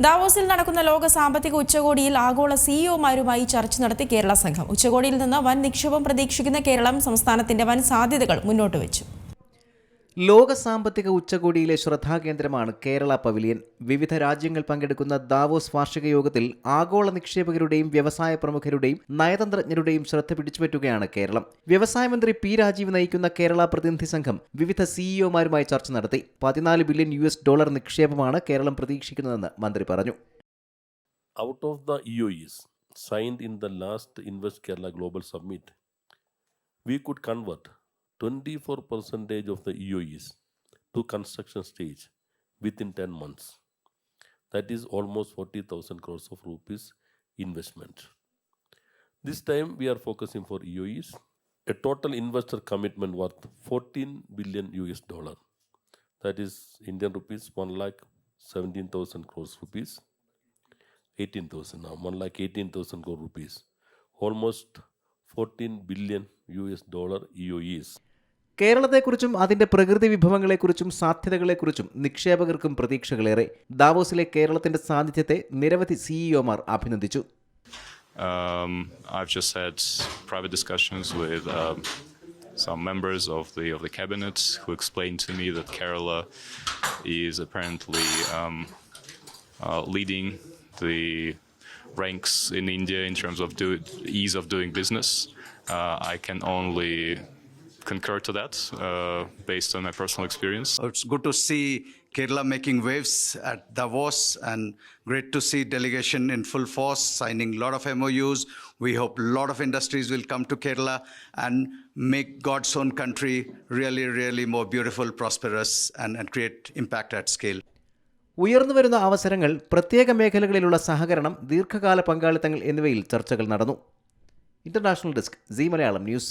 ദാവോസിൽ നടക്കുന്ന ലോക സാമ്പത്തിക ഉച്ചകോടിയിൽ ആഗോള സിഇഒമാരുമായി ചർച്ച നടത്തി കേരള സംഘം. ഉച്ചകോടിയിൽ നിന്ന് വൻ നിക്ഷേപം പ്രതീക്ഷിക്കുന്ന കേരളം സംസ്ഥാനത്തിന്റെ വൻ സാധ്യതകൾ മുന്നോട്ട് വെച്ചു ലോക സാമ്പത്തിക ഉച്ചകോടിയിലെ ശ്രദ്ധാകേന്ദ്രമാണ് കേരള പവിലിയൻ. വിവിധ രാജ്യങ്ങൾ പങ്കെടുക്കുന്ന ദാവോസ് വാർഷിക യോഗത്തിൽ ആഗോള നിക്ഷേപകരുടെയും വ്യവസായ പ്രമുഖരുടെയും നയതന്ത്രജ്ഞരുടെയും ശ്രദ്ധ പിടിച്ചുപറ്റുകയാണ് കേരളം. വ്യവസായ മന്ത്രി പി രാജീവ് നയിക്കുന്ന കേരള പ്രതിനിധി സംഘം വിവിധ സിഇഒമാരുമായി ചർച്ച നടത്തി. പതിനാല് ബില്യൺ യു എസ് ഡോളർ നിക്ഷേപമാണ് കേരളം പ്രതീക്ഷിക്കുന്നതെന്ന് മന്ത്രി പറഞ്ഞു. Signed in the last Invest Kerala Global Summit, we could convert 24 percentage of the EOEs to construction stage within 10 months. That is almost 40,000 crores of rupees investment. This time we are focusing for EOEs, a total investor commitment worth 14 billion US dollar. That is Indian rupees 1 lakh 17,000 crores rupees. 18,000 now, 1 lakh 18,000 crore rupees. Almost 14 billion US dollar EOEs. കേരളത്തെക്കുറിച്ചും അതിന്റെ പ്രകൃതി വിഭവങ്ങളെക്കുറിച്ചും സാധ്യതകളെക്കുറിച്ചും നിക്ഷേപകർക്കും പ്രതീക്ഷകളേറെ ദാവോസിലെ കേരളത്തിന്റെ സാന്നിധ്യത്തെ നിരവധി സിഇഒമാർ അഭിനന്ദിച്ചു Um, I've just had private discussions with um, some members of the of the cabinet who explained to me that Kerala is apparently um, uh, leading the ranks in India in terms of do, ease of doing business. Uh, I can only concur to that uh, based on my personal experience. It's good to see Kerala making waves at Davos and great to see delegation in full force signing a lot of MOUs. We hope a lot of industries will come to Kerala and make God's own country really, really more beautiful, prosperous, and, and create impact at scale. ഉയർന്നു വരുന്ന അവസരങ്ങൾ പ്രത്യേക മേഖലകളിലുള്ള സഹകരണം ദീർഘകാല പങ്കാളിത്തങ്ങൾ എന്നിവയിൽ ചർച്ചകൾ നടന്നു international desk Zee Malayalam news